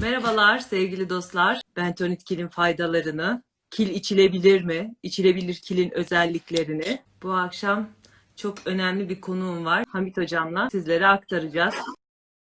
Merhabalar sevgili dostlar. Bentonit kilin faydalarını, kil içilebilir mi, içilebilir kilin özelliklerini bu akşam çok önemli bir konuğum var. Hamit hocamla sizlere aktaracağız.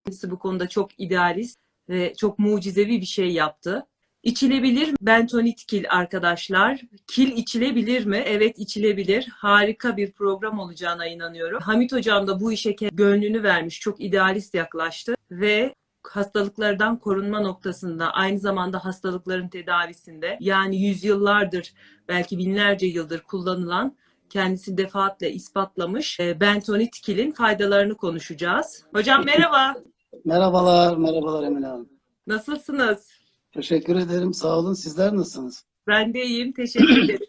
Kendisi bu konuda çok idealist ve çok mucizevi bir şey yaptı. İçilebilir bentonit kil arkadaşlar. Kil içilebilir mi? Evet içilebilir. Harika bir program olacağına inanıyorum. Hamit hocam da bu işe gönlünü vermiş. Çok idealist yaklaştı ve hastalıklardan korunma noktasında aynı zamanda hastalıkların tedavisinde yani yüzyıllardır belki binlerce yıldır kullanılan kendisi defaatle ispatlamış e, bentonit kilin faydalarını konuşacağız. Hocam merhaba. Merhabalar, merhabalar Emine Hanım. Nasılsınız? Teşekkür ederim, sağ olun. Sizler nasılsınız? Ben de iyiyim. Teşekkür ederim.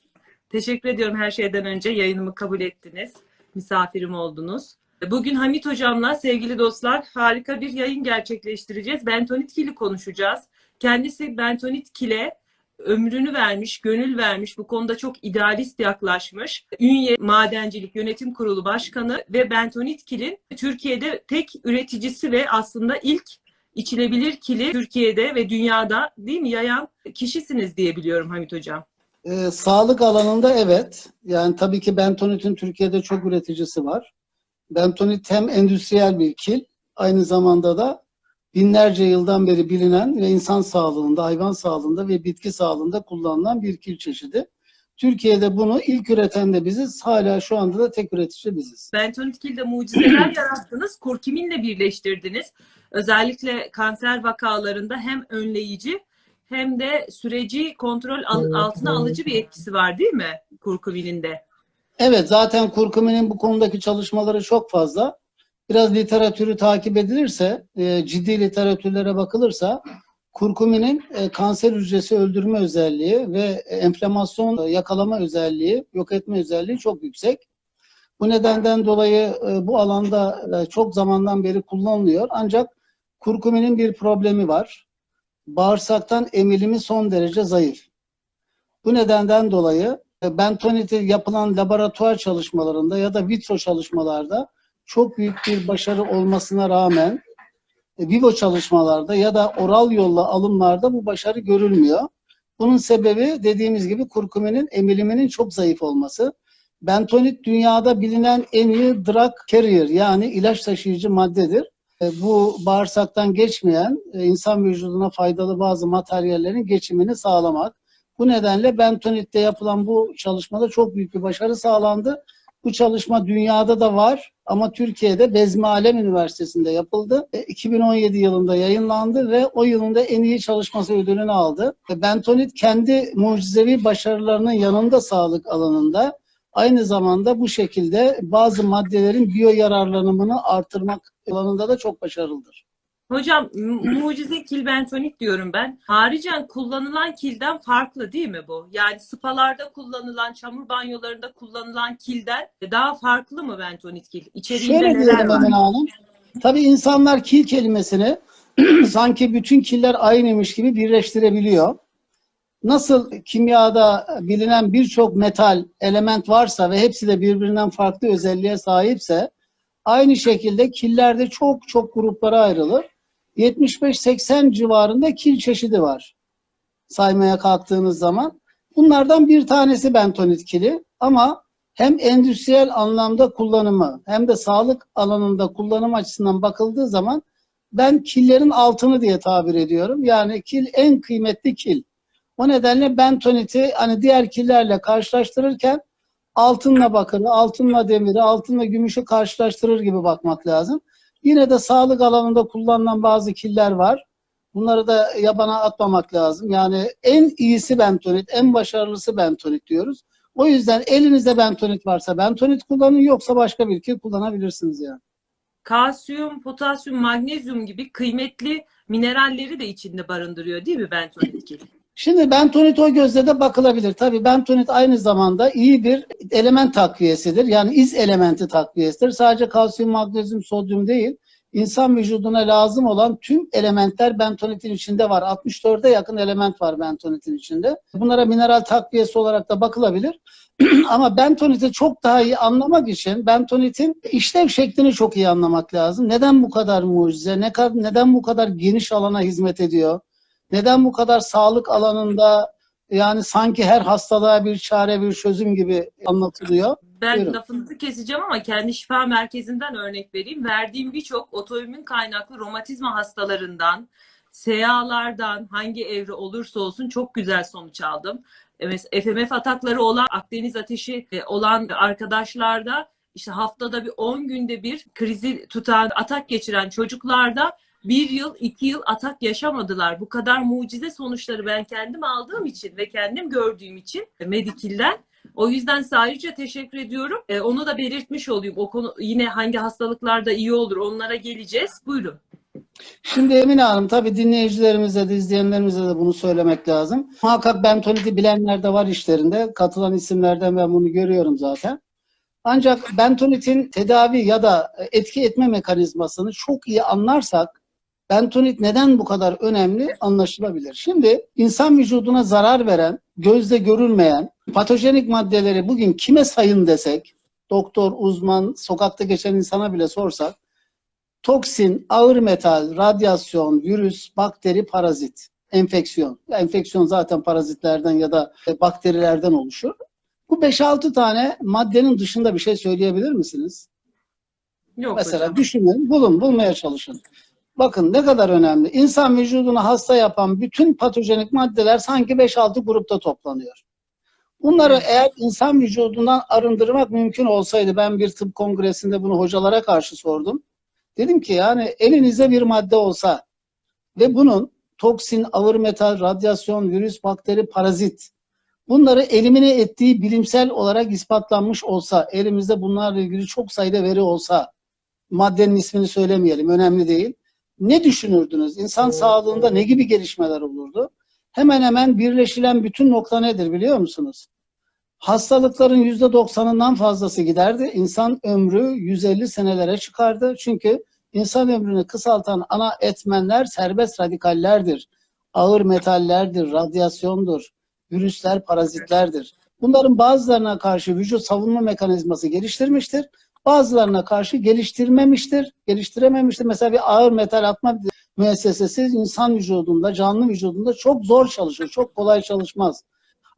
Teşekkür ediyorum her şeyden önce yayınımı kabul ettiniz. Misafirim oldunuz. Bugün Hamit Hocam'la sevgili dostlar harika bir yayın gerçekleştireceğiz. Bentonit kili konuşacağız. Kendisi bentonit kile ömrünü vermiş, gönül vermiş. Bu konuda çok idealist yaklaşmış. Ünye Madencilik Yönetim Kurulu Başkanı ve bentonit kilin Türkiye'de tek üreticisi ve aslında ilk içilebilir kili Türkiye'de ve dünyada değil mi yayan kişisiniz diye biliyorum Hamit Hocam. Ee, sağlık alanında evet. Yani tabii ki bentonit'in Türkiye'de çok üreticisi var. Bentonit hem endüstriyel bir kil, aynı zamanda da binlerce yıldan beri bilinen ve insan sağlığında, hayvan sağlığında ve bitki sağlığında kullanılan bir kil çeşidi. Türkiye'de bunu ilk üreten de biziz. Hala şu anda da tek üretici biziz. Bentonit kilde mucizeler yarattınız. Kurkuminle birleştirdiniz. Özellikle kanser vakalarında hem önleyici hem de süreci kontrol al- altına alıcı bir etkisi var değil mi kurkuminin de? Evet zaten kurkuminin bu konudaki çalışmaları çok fazla. Biraz literatürü takip edilirse, e, ciddi literatürlere bakılırsa kurkuminin e, kanser hücresi öldürme özelliği ve enflamasyon yakalama özelliği, yok etme özelliği çok yüksek. Bu nedenden dolayı e, bu alanda e, çok zamandan beri kullanılıyor. Ancak kurkuminin bir problemi var. Bağırsaktan emilimi son derece zayıf. Bu nedenden dolayı e, bentoniti yapılan laboratuvar çalışmalarında ya da vitro çalışmalarda çok büyük bir başarı olmasına rağmen e, vivo çalışmalarda ya da oral yolla alımlarda bu başarı görülmüyor. Bunun sebebi dediğimiz gibi kurkuminin emiliminin çok zayıf olması. Bentonit dünyada bilinen en iyi drug carrier yani ilaç taşıyıcı maddedir. E, Bu bağırsaktan geçmeyen e, insan vücuduna faydalı bazı materyallerin geçimini sağlamak. Bu nedenle Bentonit'te yapılan bu çalışmada çok büyük bir başarı sağlandı. Bu çalışma dünyada da var ama Türkiye'de Bezmi Alem Üniversitesi'nde yapıldı. E, 2017 yılında yayınlandı ve o yılında en iyi çalışması ödülünü aldı. Bentonit kendi mucizevi başarılarının yanında sağlık alanında aynı zamanda bu şekilde bazı maddelerin biyo yararlanımını artırmak alanında da çok başarılıdır. Hocam mu- mucize kil bentonit diyorum ben. Haricen kullanılan kilden farklı değil mi bu? Yani spalarda kullanılan, çamur banyolarında kullanılan kilden daha farklı mı bentonit kil? İçeriğinde Şöyle neler var? Hanım. Tabii insanlar kil kelimesini sanki bütün killer aynıymış gibi birleştirebiliyor. Nasıl kimyada bilinen birçok metal element varsa ve hepsi de birbirinden farklı özelliğe sahipse aynı şekilde killerde çok çok gruplara ayrılır. 75-80 civarında kil çeşidi var saymaya kalktığınız zaman. Bunlardan bir tanesi bentonit kili ama hem endüstriyel anlamda kullanımı hem de sağlık alanında kullanım açısından bakıldığı zaman ben killerin altını diye tabir ediyorum. Yani kil en kıymetli kil. O nedenle bentoniti hani diğer killerle karşılaştırırken altınla bakırı, altınla demiri, altınla gümüşü karşılaştırır gibi bakmak lazım. Yine de sağlık alanında kullanılan bazı killer var. Bunları da yabana atmamak lazım. Yani en iyisi bentonit, en başarılısı bentonit diyoruz. O yüzden elinizde bentonit varsa bentonit kullanın yoksa başka bir kil kullanabilirsiniz yani. Kalsiyum, potasyum, magnezyum gibi kıymetli mineralleri de içinde barındırıyor değil mi bentonit kil? Şimdi bentonit o gözle de bakılabilir. Tabii bentonit aynı zamanda iyi bir element takviyesidir. Yani iz elementi takviyesidir. Sadece kalsiyum, magnezyum, sodyum değil. insan vücuduna lazım olan tüm elementler bentonitin içinde var. 64'e yakın element var bentonitin içinde. Bunlara mineral takviyesi olarak da bakılabilir. Ama bentoniti çok daha iyi anlamak için bentonitin işlev şeklini çok iyi anlamak lazım. Neden bu kadar mucize? Ne kadar, neden bu kadar geniş alana hizmet ediyor? Neden bu kadar sağlık alanında yani sanki her hastalığa bir çare, bir çözüm gibi anlatılıyor? Ben Buyurun. lafınızı keseceğim ama kendi şifa merkezinden örnek vereyim. Verdiğim birçok otoimmün kaynaklı romatizma hastalarından, SEA'lardan hangi evre olursa olsun çok güzel sonuç aldım. E, Mesela FMF atakları olan, Akdeniz ateşi e, olan arkadaşlarda işte haftada bir 10 günde bir krizi tutan, atak geçiren çocuklarda bir yıl, iki yıl atak yaşamadılar. Bu kadar mucize sonuçları ben kendim aldığım için ve kendim gördüğüm için Medikil'den o yüzden ayrıca teşekkür ediyorum. E, onu da belirtmiş olayım. O konu yine hangi hastalıklarda iyi olur onlara geleceğiz. Buyurun. Şimdi Emine Hanım tabii dinleyicilerimize de izleyenlerimize de bunu söylemek lazım. Muhakkak bentoniti bilenler de var işlerinde. Katılan isimlerden ben bunu görüyorum zaten. Ancak bentonitin tedavi ya da etki etme mekanizmasını çok iyi anlarsak bentonit neden bu kadar önemli anlaşılabilir. Şimdi insan vücuduna zarar veren, gözle görülmeyen patojenik maddeleri bugün kime sayın desek, doktor, uzman, sokakta geçen insana bile sorsak toksin, ağır metal, radyasyon, virüs, bakteri, parazit, enfeksiyon. Enfeksiyon zaten parazitlerden ya da bakterilerden oluşur. Bu 5-6 tane maddenin dışında bir şey söyleyebilir misiniz? Yok Mesela hocam. düşünün, bulun, bulmaya çalışın. Bakın ne kadar önemli. İnsan vücudunu hasta yapan bütün patojenik maddeler sanki 5-6 grupta toplanıyor. Bunları eğer insan vücudundan arındırmak mümkün olsaydı ben bir tıp kongresinde bunu hocalara karşı sordum. Dedim ki yani elinizde bir madde olsa ve bunun toksin, ağır metal, radyasyon, virüs, bakteri, parazit bunları elimine ettiği bilimsel olarak ispatlanmış olsa, elimizde bunlarla ilgili çok sayıda veri olsa, maddenin ismini söylemeyelim, önemli değil. Ne düşünürdünüz? İnsan sağlığında ne gibi gelişmeler olurdu? Hemen hemen birleşilen bütün nokta nedir biliyor musunuz? Hastalıkların %90'ından fazlası giderdi. İnsan ömrü 150 senelere çıkardı. Çünkü insan ömrünü kısaltan ana etmenler serbest radikallerdir. Ağır metallerdir, radyasyondur, virüsler, parazitlerdir. Bunların bazılarına karşı vücut savunma mekanizması geliştirmiştir. Bazılarına karşı geliştirmemiştir, geliştirememiştir. Mesela bir ağır metal atma müessesesi insan vücudunda, canlı vücudunda çok zor çalışır, çok kolay çalışmaz.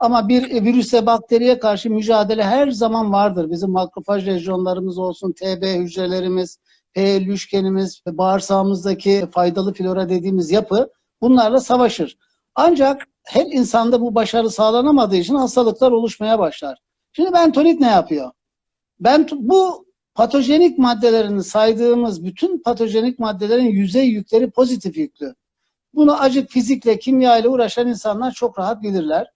Ama bir virüse, bakteriye karşı mücadele her zaman vardır. Bizim makrofaj lejyonlarımız olsun, TB hücrelerimiz, P lüşkenimiz, bağırsağımızdaki faydalı flora dediğimiz yapı bunlarla savaşır. Ancak her insanda bu başarı sağlanamadığı için hastalıklar oluşmaya başlar. Şimdi bentonit ne yapıyor? Ben bu patojenik maddelerini saydığımız bütün patojenik maddelerin yüzey yükleri pozitif yüklü. Bunu acık fizikle, kimya ile uğraşan insanlar çok rahat bilirler.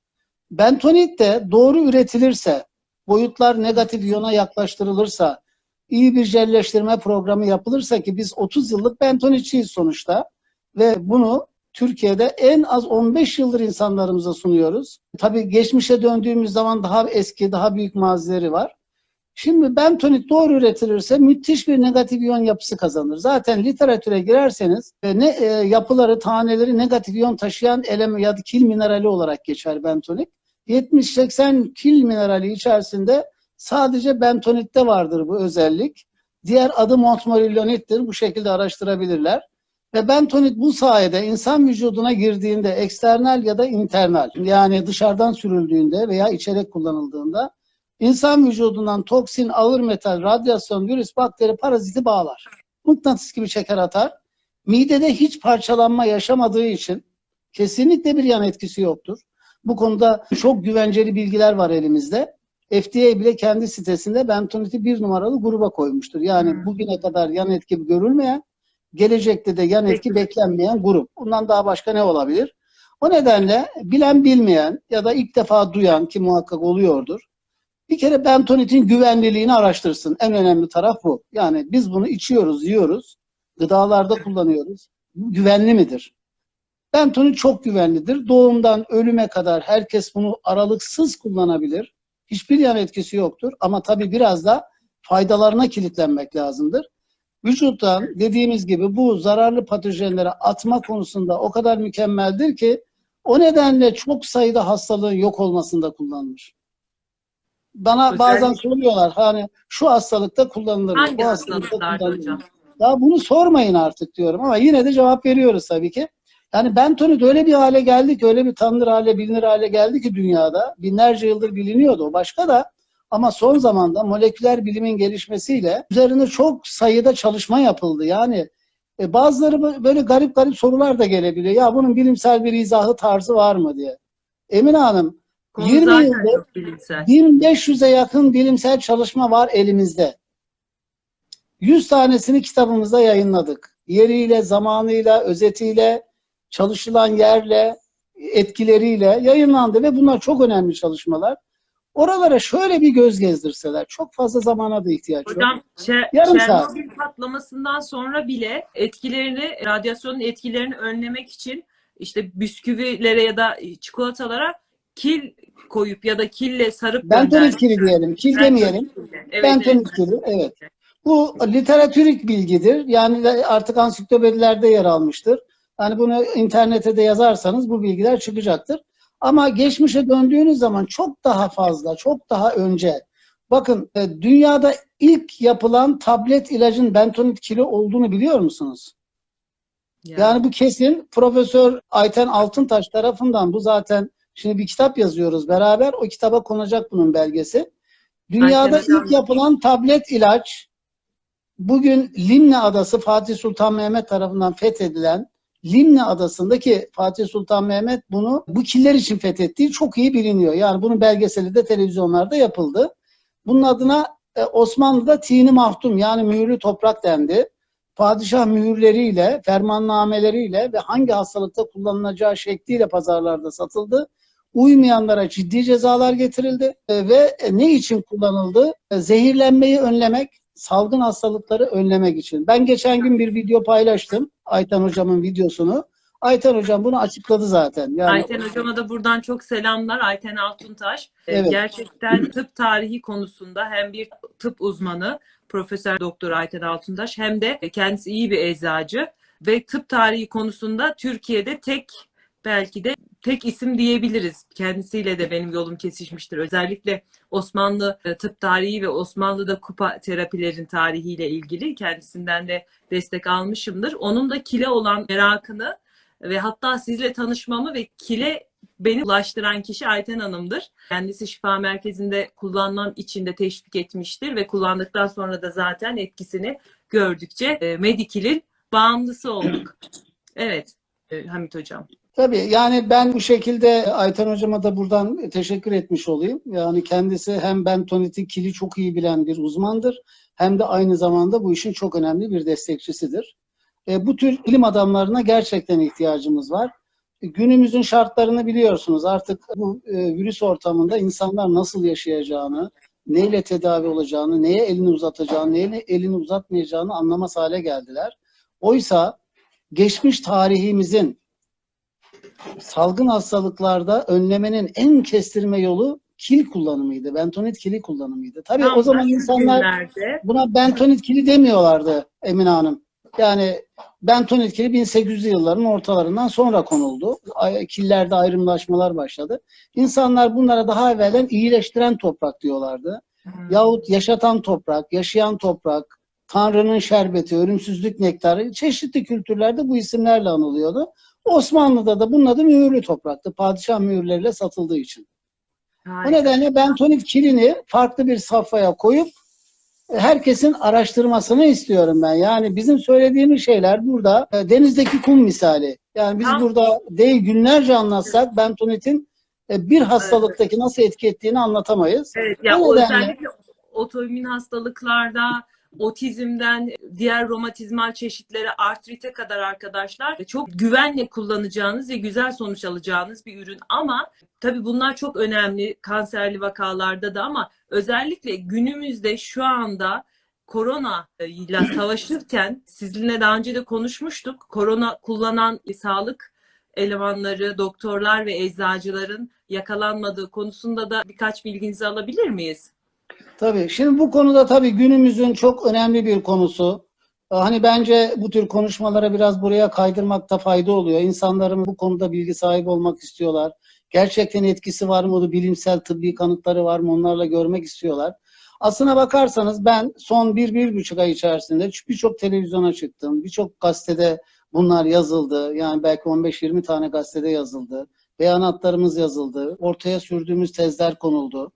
Bentonit de doğru üretilirse, boyutlar negatif iyona yaklaştırılırsa, iyi bir jelleştirme programı yapılırsa ki biz 30 yıllık bentonitçiyiz sonuçta ve bunu Türkiye'de en az 15 yıldır insanlarımıza sunuyoruz. Tabii geçmişe döndüğümüz zaman daha eski, daha büyük mazileri var. Şimdi bentonit doğru üretilirse müthiş bir negatif iyon yapısı kazanır. Zaten literatüre girerseniz e, ne e, yapıları, taneleri negatif iyon taşıyan element ya da kil minerali olarak geçer bentonit. 70-80 kil minerali içerisinde sadece bentonitte vardır bu özellik. Diğer adı montmorillonittir. Bu şekilde araştırabilirler. Ve bentonit bu sayede insan vücuduna girdiğinde eksternal ya da internal yani dışarıdan sürüldüğünde veya içerek kullanıldığında insan vücudundan toksin, ağır metal, radyasyon, virüs, bakteri, paraziti bağlar. Mıknatıs gibi çeker atar. Midede hiç parçalanma yaşamadığı için kesinlikle bir yan etkisi yoktur. Bu konuda çok güvenceli bilgiler var elimizde. FDA bile kendi sitesinde bentoniti bir numaralı gruba koymuştur. Yani Hmm. bugüne kadar yan etki görülmeyen, gelecekte de yan etki beklenmeyen grup. Bundan daha başka ne olabilir? O nedenle bilen bilmeyen ya da ilk defa duyan ki muhakkak oluyordur. Bir kere bentonitin güvenliliğini araştırsın. En önemli taraf bu. Yani biz bunu içiyoruz, yiyoruz. Gıdalarda kullanıyoruz. Güvenli midir? Bentonit çok güvenlidir. Doğumdan ölüme kadar herkes bunu aralıksız kullanabilir. Hiçbir yan etkisi yoktur. Ama tabii biraz da faydalarına kilitlenmek lazımdır. vücuttan dediğimiz gibi bu zararlı patojenleri atma konusunda o kadar mükemmeldir ki o nedenle çok sayıda hastalığın yok olmasında kullanılır. Bana bazen soruyorlar hani şu hastalıkta kullanılır mı? Hangi Bu hastalıkta kullanılır mı? hocam? Ya bunu sormayın artık diyorum ama yine de cevap veriyoruz tabii ki. Yani bentonit öyle bir hale geldi ki, öyle bir tanınır hale, bilinir hale geldi ki dünyada. Binlerce yıldır biliniyordu o başka da. Ama son zamanda moleküler bilimin gelişmesiyle üzerine çok sayıda çalışma yapıldı. Yani e, bazıları bö- böyle garip garip sorular da gelebiliyor. Ya bunun bilimsel bir izahı tarzı var mı diye. Emine Hanım, Konu 20 zaten yıldır çok bilimsel. 1500'e yakın bilimsel çalışma var elimizde. 100 tanesini kitabımızda yayınladık. Yeriyle, zamanıyla, özetiyle, çalışılan yerle, etkileriyle yayınlandı ve bunlar çok önemli çalışmalar. Oralara şöyle bir göz gezdirseler, çok fazla zamana da ihtiyaç yok. Hocam Yarım saat. Patlamasından sonra bile etkilerini, radyasyonun etkilerini önlemek için işte bisküvilere ya da çikolatalara kil koyup ya da kille sarıp Bentonit göndermişler. kili diyelim, kil Bentonit demeyelim. Evet, Bentonit evet. kili, evet. Bu literatürik bilgidir. Yani artık ansiklopedilerde yer almıştır. Yani bunu internete de yazarsanız bu bilgiler çıkacaktır. Ama geçmişe döndüğünüz zaman çok daha fazla, çok daha önce. Bakın e, dünyada ilk yapılan tablet ilacın bentonit kili olduğunu biliyor musunuz? Yani. Yani bu kesin Profesör Ayten Altıntaş tarafından bu zaten şimdi bir kitap yazıyoruz beraber. O kitaba konacak bunun belgesi. Dünyada hocam- ilk yapılan tablet ilaç bugün Limne Adası Fatih Sultan Mehmet tarafından fethedilen Limne Adası'ndaki Fatih Sultan Mehmet bunu bu killer için fethettiği çok iyi biliniyor. Yani bunun belgeseli de televizyonlarda yapıldı. Bunun adına e, Osmanlı'da tini mahtum yani mühürlü toprak dendi padişah mühürleriyle, fermannameleriyle ve hangi hastalıkta kullanılacağı şekliyle pazarlarda satıldı. Uymayanlara ciddi cezalar getirildi E, ve ne için kullanıldı? E, Zehirlenmeyi önlemek, salgın hastalıkları önlemek için. Ben geçen gün bir video paylaştım. Ayten hocamın videosunu. Ayten hocam bunu açıkladı zaten. Yani Ayten hocama da buradan çok selamlar. Ayten Altuntaş. Evet. Gerçekten tıp tarihi konusunda hem bir tıp uzmanı Profesör Doktor Ayten Altuntaş hem de kendisi iyi bir eczacı ve tıp tarihi konusunda Türkiye'de tek belki de tek isim diyebiliriz. Kendisiyle de benim yolum kesişmiştir. Özellikle Osmanlı e, tıp tarihi ve Osmanlı'da kupa terapilerin tarihiyle ilgili kendisinden de destek almışımdır. Onun da kile olan merakını ve hatta sizle tanışmamı ve kile beni ulaştıran kişi Ayten Hanım'dır. Kendisi şifa merkezinde kullanmam için de teşvik etmiştir ve kullandıktan sonra da zaten etkisini gördükçe e, Medikil'in bağımlısı olduk. Evet e, Hamit Hocam. Tabii yani ben bu şekilde Ayten hocama da buradan teşekkür etmiş olayım. Yani kendisi hem bentoniti kili çok iyi bilen bir uzmandır hem de aynı zamanda bu işin çok önemli bir destekçisidir. E, bu tür ilim adamlarına gerçekten ihtiyacımız var. E, günümüzün şartlarını biliyorsunuz. Artık bu e, virüs ortamında insanlar nasıl yaşayacağını, neyle tedavi olacağını, neye elini uzatacağını, neye elini uzatmayacağını anlamaz hale geldiler. Oysa geçmiş tarihimizin salgın hastalıklarda önlemenin en kestirme yolu kil kullanımıydı. Bentonit kili kullanımıydı. Tabii Tam o zaman insanlar günlerde buna bentonit kili demiyorlardı Emine Hanım. Yani bentonit kili 1800'lü yılların ortalarından sonra konuldu. Killerde ayrımlaşmalar başladı. İnsanlar bunlara daha evvelden iyileştiren toprak diyorlardı. Hmm. Yahut yaşatan toprak, yaşayan toprak, Tanrı'nın şerbeti, ölümsüzlük nektarı çeşitli kültürlerde bu isimlerle anılıyordu. Osmanlı'da da bunun adı mühürlü topraktı. Padişah mühürleriyle satıldığı için. O Harika. nedenle bentonit kilini farklı bir safhaya koyup e, herkesin araştırmasını istiyorum ben. Yani bizim söylediğimiz şeyler burada e, denizdeki kum misali. Yani biz burada değil günlerce anlatsak bentonitin e, bir hastalıktaki nasıl etki ettiğini anlatamayız. Evet, ya O o nedenle- özellikle otoimmün hastalıklarda, otizmden diğer romatizmal çeşitlere, artrite kadar arkadaşlar çok güvenle kullanacağınız ve güzel sonuç alacağınız bir ürün. Ama tabii bunlar çok önemli kanserli vakalarda da ama özellikle günümüzde şu anda korona ile savaşırken sizinle daha önce de konuşmuştuk. Korona kullanan sağlık elemanları, doktorlar ve eczacıların yakalanmadığı konusunda da birkaç bilginizi alabilir miyiz? Tabii. Şimdi bu konuda tabii günümüzün çok önemli bir konusu. Hani bence bu tür konuşmalara biraz buraya kaydırmakta fayda oluyor. İnsanların bu konuda bilgi sahibi olmak istiyorlar. Gerçekten etkisi var mı? Bilimsel tıbbi kanıtları var mı? Onlarla görmek istiyorlar. Aslına bakarsanız ben son bir, bir buçuk ay içerisinde birçok televizyona çıktım. Birçok gazetede bunlar yazıldı. Yani belki 15-20 tane gazetede yazıldı. Beyanatlarımız yazıldı. Ortaya sürdüğümüz tezler konuldu.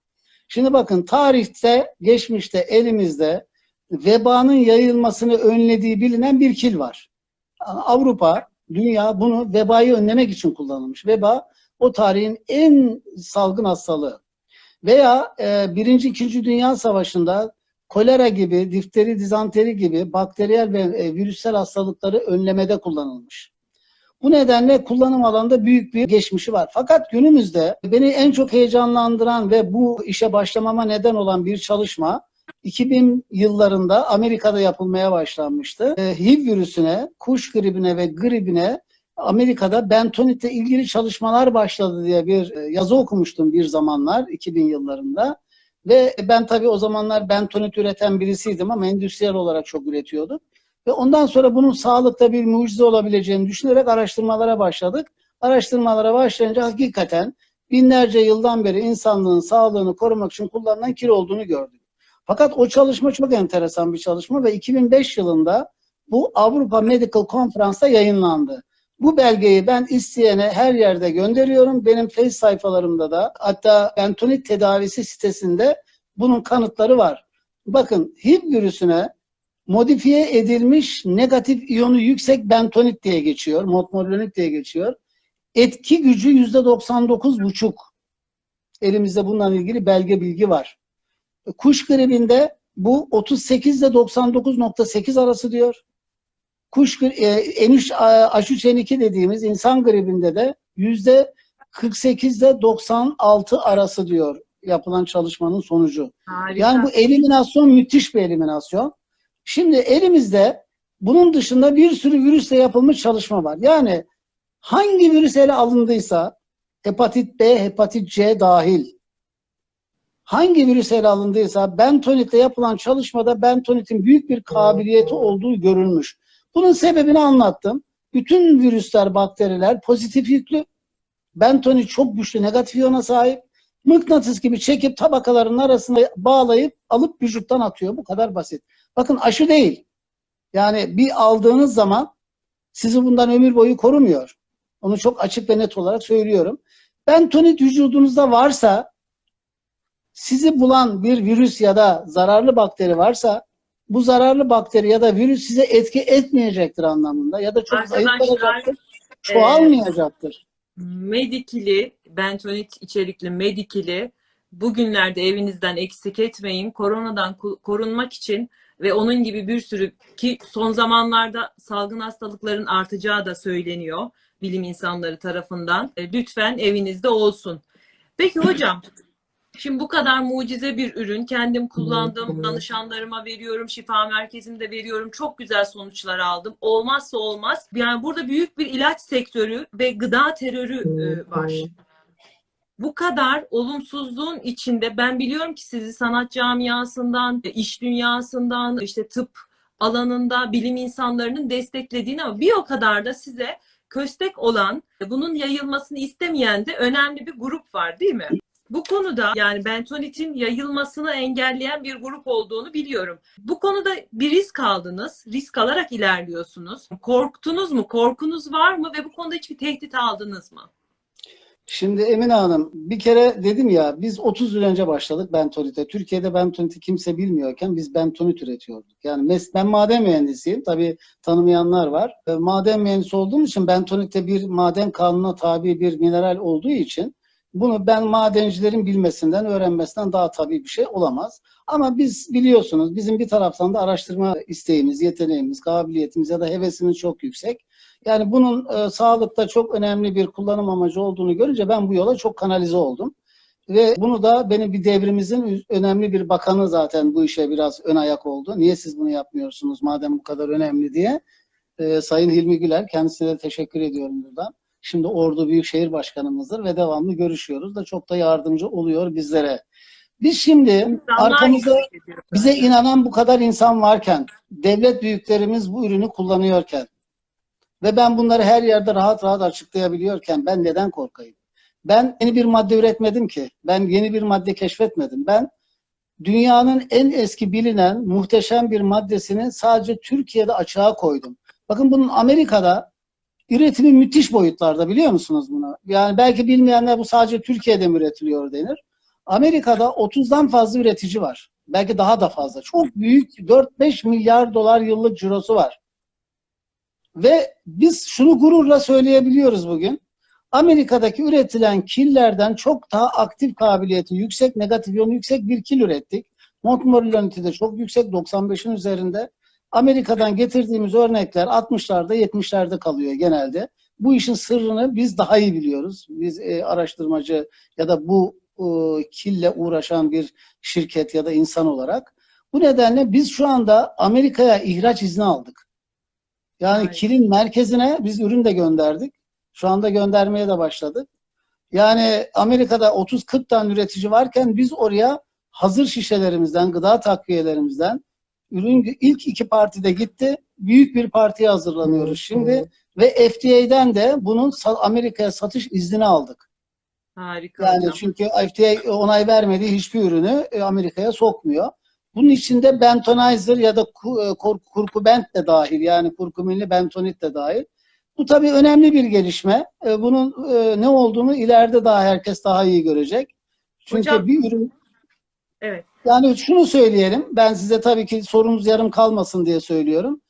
Şimdi bakın tarihte, geçmişte elimizde vebanın yayılmasını önlediği bilinen bir kil var. Avrupa, dünya bunu vebayı önlemek için kullanılmış. Veba o tarihin en salgın hastalığı. Veya e, Birinci, İkinci Dünya Savaşı'nda kolera gibi, difteri, dizanteri gibi bakteriyel ve e, virüsel hastalıkları önlemede kullanılmış. Bu nedenle kullanım alanında büyük bir geçmişi var. Fakat günümüzde beni en çok heyecanlandıran ve bu işe başlamama neden olan bir çalışma 2000 yıllarında Amerika'da yapılmaya başlanmıştı. E, HIV virüsüne, kuş gribine ve gribine Amerika'da bentonitle ilgili çalışmalar başladı diye bir e, yazı okumuştum bir zamanlar 2000 yıllarında. Ve ben tabii o zamanlar bentonit üreten birisiydim ama endüstriyel olarak çok üretiyordum. Ve ondan sonra bunun sağlıkta bir mucize olabileceğini düşünerek araştırmalara başladık. Araştırmalara başlayınca hakikaten binlerce yıldan beri insanlığın sağlığını korumak için kullanılan kil olduğunu gördük. Fakat o çalışma çok enteresan bir çalışma ve 2005 yılında bu Avrupa Medical Conference'da yayınlandı. Bu belgeyi ben isteyene her yerde gönderiyorum. Benim Face sayfalarımda da hatta bentonit tedavisi sitesinde bunun kanıtları var. Bakın HIV virüsüne modifiye edilmiş negatif iyonu yüksek bentonit diye geçiyor. Motmorlanit diye geçiyor. Etki gücü %99,5. Elimizde bununla ilgili belge bilgi var. Kuş gribinde bu 38 ile 99.8 arası diyor. Kuş e, N3 H3N2 dediğimiz insan gribinde de yüzde 48 ile 96 arası diyor yapılan çalışmanın sonucu. Harika. Yani bu eliminasyon müthiş bir eliminasyon. Şimdi elimizde bunun dışında bir sürü virüsle yapılmış çalışma var. Yani hangi virüs ele alındıysa hepatit B, hepatit C dahil hangi virüs ele alındıysa bentonitle yapılan çalışmada bentonitin büyük bir kabiliyeti olduğu görülmüş. Bunun sebebini anlattım. Bütün virüsler, bakteriler pozitif yüklü. Bentonit çok güçlü negatif iyona sahip. Mıknatıs gibi çekip tabakaların arasına bağlayıp alıp vücuttan atıyor. Bu kadar basit. Bakın aşı değil. Yani bir aldığınız zaman sizi bundan ömür boyu korumuyor. Onu çok açık ve net olarak söylüyorum. Bentonit vücudunuzda varsa sizi bulan bir virüs ya da zararlı bakteri varsa bu zararlı bakteri ya da virüs size etki etmeyecektir anlamında ya da çok zayıf Arkadaşlar, kalacaktır, çoğalmayacaktır. Medikili, bentonit içerikli medikili bugünlerde evinizden eksik etmeyin. Koronadan korunmak için ve onun gibi bir sürü ki son zamanlarda salgın hastalıkların artacağı da söyleniyor bilim insanları tarafından. E, Lütfen evinizde olsun. Peki hocam, Şimdi bu kadar mucize bir ürün. Kendim kullandım, danışanlarıma veriyorum, şifa merkezinde veriyorum. Çok güzel sonuçlar aldım. Olmazsa olmaz. Yani burada büyük bir ilaç sektörü ve gıda terörü e, var. Bu kadar olumsuzluğun içinde ben biliyorum ki sizi sanat camiasından, iş dünyasından, işte tıp alanında bilim insanlarının desteklediğini ama bir o kadar da size köstek olan, bunun yayılmasını istemeyen de önemli bir grup var değil mi? Bu konuda yani bentonitin yayılmasını engelleyen bir grup olduğunu biliyorum. Bu konuda bir risk aldınız. Risk alarak ilerliyorsunuz. Korktunuz mu? Korkunuz var mı? Ve bu konuda hiçbir tehdit aldınız mı? Şimdi Emine Hanım bir kere dedim ya biz 30 yıl önce başladık bentonite. Türkiye'de bentoniti kimse bilmiyorken biz bentonit üretiyorduk. Yani mes- ben maden mühendisiyim. Tabii tanımayanlar var. Maden mühendisi olduğum için bentonitte bir maden kanununa tabi bir mineral olduğu için bunu ben madencilerin bilmesinden, öğrenmesinden daha tabii bir şey olamaz. Ama biz biliyorsunuz bizim bir taraftan da araştırma isteğimiz, yeteneğimiz, kabiliyetimiz ya da hevesimiz çok yüksek. Yani bunun e, sağlıkta çok önemli bir kullanım amacı olduğunu görünce ben bu yola çok kanalize oldum. Ve bunu da benim bir devrimizin önemli bir bakanı zaten bu işe biraz ön ayak oldu. Niye siz bunu yapmıyorsunuz madem bu kadar önemli diye. E, Sayın Hilmi Güler kendisine de teşekkür ediyorum buradan. Şimdi Ordu Büyükşehir Başkanımızdır ve devamlı görüşüyoruz da çok da yardımcı oluyor bizlere. Biz şimdi İnsanlar arkamızda bize inanan bu kadar insan varken, devlet büyüklerimiz bu ürünü kullanıyorken ve ben bunları her yerde rahat rahat açıklayabiliyorken ben neden korkayım? Ben yeni bir madde üretmedim ki. Ben yeni bir madde keşfetmedim. Ben dünyanın en eski bilinen muhteşem bir maddesini sadece Türkiye'de açığa koydum. Bakın bunun Amerika'da üretimi müthiş boyutlarda biliyor musunuz bunu? Yani belki bilmeyenler bu sadece Türkiye'de mi üretiliyor denir. Amerika'da 30'dan fazla üretici var. Belki daha da fazla. Çok büyük 4-5 milyar dolar yıllık cirosu var. Ve biz şunu gururla söyleyebiliyoruz bugün. Amerika'daki üretilen killerden çok daha aktif kabiliyeti yüksek, negatif yonu yüksek bir kil ürettik. Montmorillonity de çok yüksek, 95'in üzerinde. Amerika'dan getirdiğimiz örnekler 60'larda, 70'lerde kalıyor genelde. Bu işin sırrını biz daha iyi biliyoruz. Biz e, araştırmacı ya da bu e, kille uğraşan bir şirket ya da insan olarak. Bu nedenle biz şu anda Amerika'ya ihraç izni aldık. Yani Harika. kilin merkezine biz ürün de gönderdik. Şu anda göndermeye de başladık. Yani Amerika'da 30-40 tane üretici varken biz oraya hazır şişelerimizden, gıda takviyelerimizden ürün ilk iki partide gitti. Büyük bir partiye hazırlanıyoruz şimdi ve FDA'den de bunun Amerika'ya satış iznini aldık. Harika Yani hocam. çünkü FDA onay vermediği hiçbir ürünü e, Amerika'ya sokmuyor. Bunun içinde bentonizer ya da e, kur- kurkubent de dahil yani kurkuminli bentonit de dahil. Bu tabii önemli bir gelişme. E, Bunun e, ne olduğunu ileride daha herkes daha iyi görecek. Çünkü Hocam- bir ürün Evet. yani şunu söyleyelim. Ben size tabii ki sorunuz yarım kalmasın diye söylüyorum.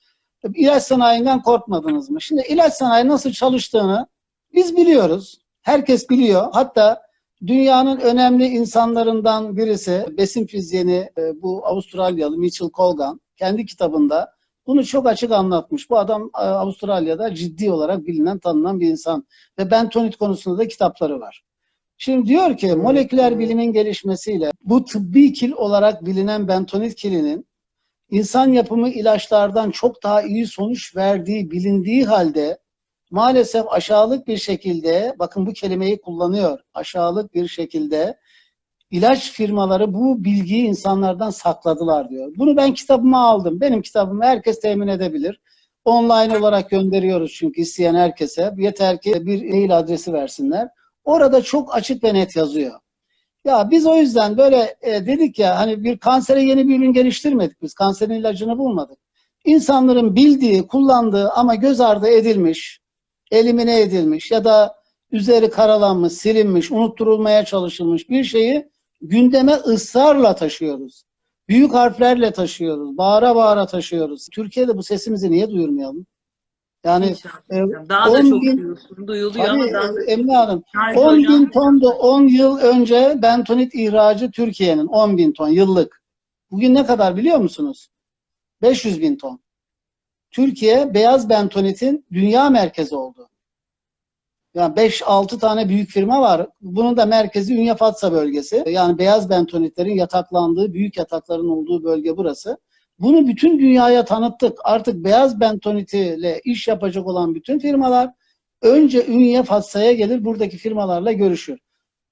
İlaç sanayinden korkmadınız mı? Şimdi ilaç sanayi nasıl çalıştığını biz biliyoruz. Herkes biliyor. Hatta dünyanın önemli insanlarından birisi besin fizyeni e, bu Avustralyalı Mitchell Colgan kendi kitabında bunu çok açık anlatmış. Bu adam e, Avustralya'da ciddi olarak bilinen, tanınan bir insan ve bentonit konusunda da kitapları var. Şimdi diyor ki moleküler bilimin gelişmesiyle bu tıbbi kil olarak bilinen bentonit kilinin insan yapımı ilaçlardan çok daha iyi sonuç verdiği bilindiği halde maalesef aşağılık bir şekilde bakın bu kelimeyi kullanıyor. Aşağılık bir şekilde ilaç firmaları bu bilgiyi insanlardan sakladılar diyor. Bunu ben kitabıma aldım. Benim kitabımı herkes temin edebilir. Online olarak gönderiyoruz çünkü isteyen herkese. Yeter ki bir mail adresi versinler. Orada çok açık ve net yazıyor. Ya biz o yüzden böyle e, dedik ya hani bir kansere yeni bir ürün geliştirmedik biz. Kanserin ilacını bulmadık. İnsanların bildiği, kullandığı ama göz ardı edilmiş, elimine edilmiş ya da üzeri karalanmış, silinmiş, unutturulmaya çalışılmış bir şeyi gündeme ısrarla taşıyoruz. Büyük harflerle taşıyoruz. Bağıra bağıra taşıyoruz. Türkiye'de bu sesimizi niye duyurmayalım? Yani İnşallah e. Daha da 10 çok bin- duyuluyor Tabii ama daha da Emine Hanım Harika 10 hocam. bin tondu 10 yıl önce bentonit ihracı Türkiye'nin 10 bin ton yıllık. Bugün ne kadar biliyor musunuz? 500 bin ton. Türkiye beyaz bentonitin dünya merkezi oldu. Yani 5-6 tane büyük firma var. Bunun da merkezi Ünye Fatsa bölgesi. Yani beyaz bentonitlerin yataklandığı, büyük yatakların olduğu bölge burası. Bunu bütün dünyaya tanıttık. Artık beyaz bentonitiyle iş yapacak olan bütün firmalar önce Ünye Fatsa'ya gelir buradaki firmalarla görüşür.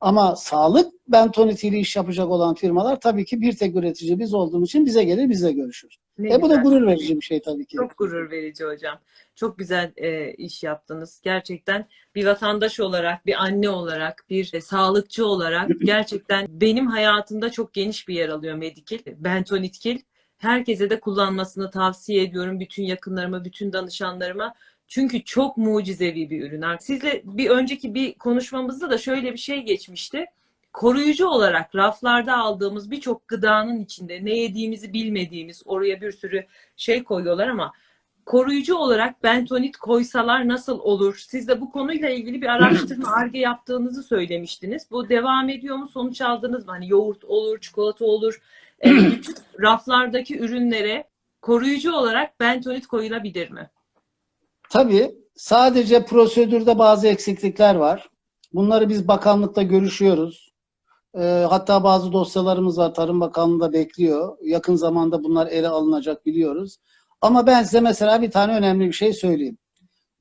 Ama sağlık bentonitiyle iş yapacak olan firmalar tabii ki bir tek üretici biz olduğumuz için bize gelir bizle görüşür. ne E bu da gurur verici bir şey tabii ki. Çok gurur verici hocam. Çok güzel e, iş yaptınız. Gerçekten bir vatandaş olarak, bir anne olarak, bir e, sağlıkçı olarak gerçekten benim hayatımda çok geniş bir yer alıyor Medikil, Bentonitkil. Herkese de kullanmasını tavsiye ediyorum. Bütün yakınlarıma, bütün danışanlarıma. Çünkü çok mucizevi bir ürün. Sizle bir önceki bir konuşmamızda da şöyle bir şey geçmişti. Koruyucu olarak raflarda aldığımız birçok gıdanın içinde ne yediğimizi bilmediğimiz oraya bir sürü şey koyuyorlar ama koruyucu olarak bentonit koysalar nasıl olur? Siz de bu konuyla ilgili bir araştırma, arge yaptığınızı söylemiştiniz. Bu devam ediyor mu? Sonuç aldınız mı? Hani yoğurt olur, çikolata olur. E, bütün raflardaki ürünlere koruyucu olarak bentonit koyulabilir mi? Tabii sadece prosedürde bazı eksiklikler var. Bunları biz bakanlıkta görüşüyoruz. Ee, hatta bazı dosyalarımız var. Tarım Bakanlığı bekliyor. Yakın zamanda bunlar ele alınacak biliyoruz. Ama ben size mesela bir tane önemli bir şey söyleyeyim.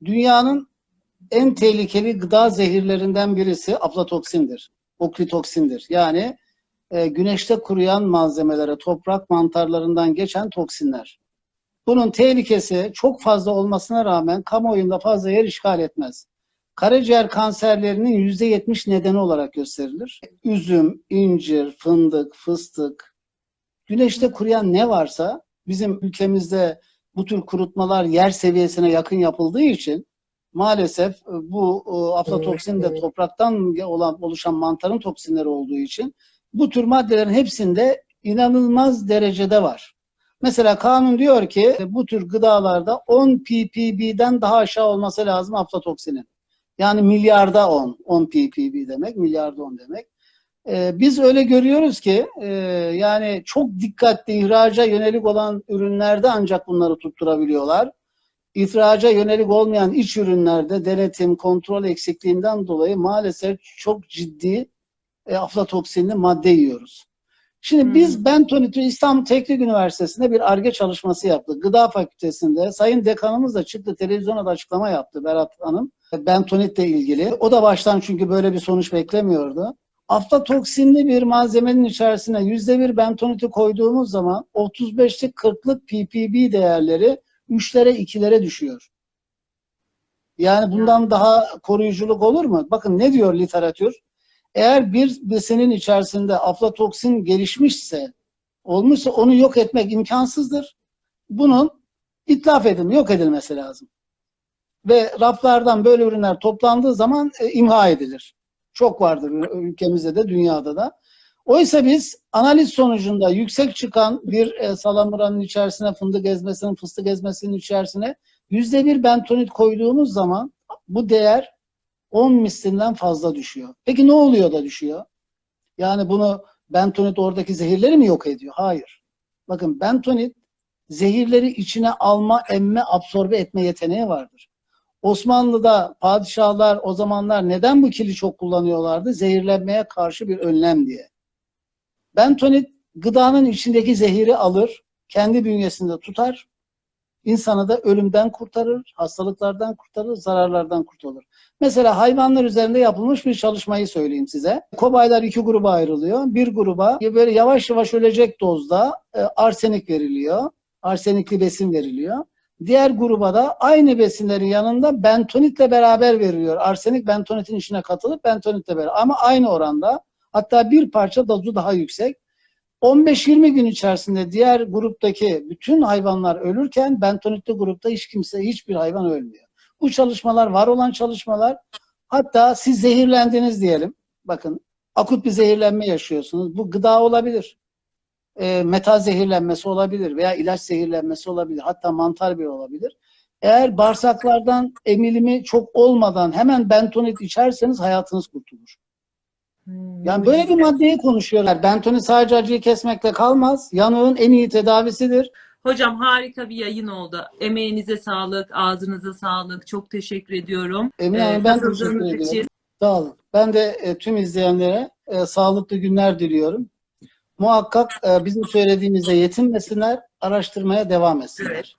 Dünyanın en tehlikeli gıda zehirlerinden birisi aflatoksindir. Oklitoksindir. Yani e, güneşte kuruyan malzemelere, toprak mantarlarından geçen toksinler. Bunun tehlikesi çok fazla olmasına rağmen kamuoyunda fazla yer işgal etmez. Karaciğer kanserlerinin %70 nedeni olarak gösterilir. Üzüm, incir, fındık, fıstık, güneşte kuruyan ne varsa bizim ülkemizde bu tür kurutmalar yer seviyesine yakın yapıldığı için maalesef e, bu e, aflatoksin de topraktan olan oluşan mantarın toksinleri olduğu için bu tür maddelerin hepsinde inanılmaz derecede var. Mesela kanun diyor ki e, bu tür gıdalarda 10 ppb'den daha aşağı olması lazım aflatoksinin. Yani milyarda 10. 10 ppb demek, milyarda 10 demek. Ee, biz öyle görüyoruz ki e, yani çok dikkatli ihraca yönelik olan ürünlerde ancak bunları tutturabiliyorlar. İhraca yönelik olmayan iç ürünlerde denetim, kontrol eksikliğinden dolayı maalesef çok ciddi e, aflatoksinli madde yiyoruz. Şimdi Hmm. biz bentonitü İstanbul Teknik Üniversitesi'nde bir ARGE çalışması yaptık. Gıda Fakültesi'nde Sayın Dekanımız da çıktı televizyona da açıklama yaptı Berat Hanım. Bentonitle ilgili. O da baştan çünkü böyle bir sonuç beklemiyordu. Aflatoksinli bir malzemenin içerisine yüzde bir bentoniti koyduğumuz zaman 35'lik 40'lık ppb değerleri 3'lere 2'lere düşüyor. Yani bundan daha koruyuculuk olur mu? Bakın ne diyor literatür? Eğer bir besinin içerisinde aflatoksin gelişmişse, olmuşsa onu yok etmek imkansızdır. Bunun itlaf edilmesi, yok edilmesi lazım. Ve raflardan böyle ürünler toplandığı zaman e, imha edilir. Çok vardır ülkemizde de dünyada da. Oysa biz analiz sonucunda yüksek çıkan bir e, salamuranın içerisine fındık ezmesinin, fıstık ezmesinin içerisine yüzde bir bentonit koyduğumuz zaman bu değer 10 mislinden fazla düşüyor. Peki ne oluyor da düşüyor? Yani bunu bentonit oradaki zehirleri mi yok ediyor? Hayır. Bakın bentonit zehirleri içine alma, emme, absorbe etme yeteneği vardır. Osmanlı'da padişahlar o zamanlar neden bu kili çok kullanıyorlardı? Zehirlenmeye karşı bir önlem diye. Bentonit gıdanın içindeki zehiri alır, kendi bünyesinde tutar, insanı da ölümden kurtarır, hastalıklardan kurtarır, zararlardan kurtarır. Mesela hayvanlar üzerinde yapılmış bir çalışmayı söyleyeyim size. Kobaylar iki gruba ayrılıyor. Bir gruba böyle yavaş yavaş ölecek dozda e, arsenik veriliyor. Arsenikli besin veriliyor. Diğer gruba da aynı besinlerin yanında bentonitle beraber veriliyor. Arsenik bentonitin içine katılıp bentonitle beraber. Ama aynı oranda hatta bir parça dozu daha yüksek. 15-20 gün içerisinde diğer gruptaki bütün hayvanlar ölürken bentonitli grupta hiç kimse, hiçbir hayvan ölmüyor. Bu çalışmalar var olan çalışmalar. Hatta siz zehirlendiniz diyelim. Bakın akut bir zehirlenme yaşıyorsunuz. Bu gıda olabilir. E, metal zehirlenmesi olabilir veya ilaç zehirlenmesi olabilir. Hatta mantar bile olabilir. Eğer bağırsaklardan emilimi çok olmadan hemen bentonit içerseniz hayatınız kurtulur. Hmm, Yani böyle bir maddeyi konuşuyorlar. Bentonit sadece acıyı kesmekle kalmaz. Yanığın en iyi tedavisidir. Hocam harika bir yayın oldu. Emeğinize sağlık, ağzınıza sağlık. Çok teşekkür ediyorum. Emine Ee, ben teşekkür ediyorum. için. Sağ olun. Ben de e, tüm izleyenlere e, sağlıklı günler diliyorum. Muhakkak e, bizim söylediğimizle yetinmesinler, araştırmaya devam etsinler. Evet.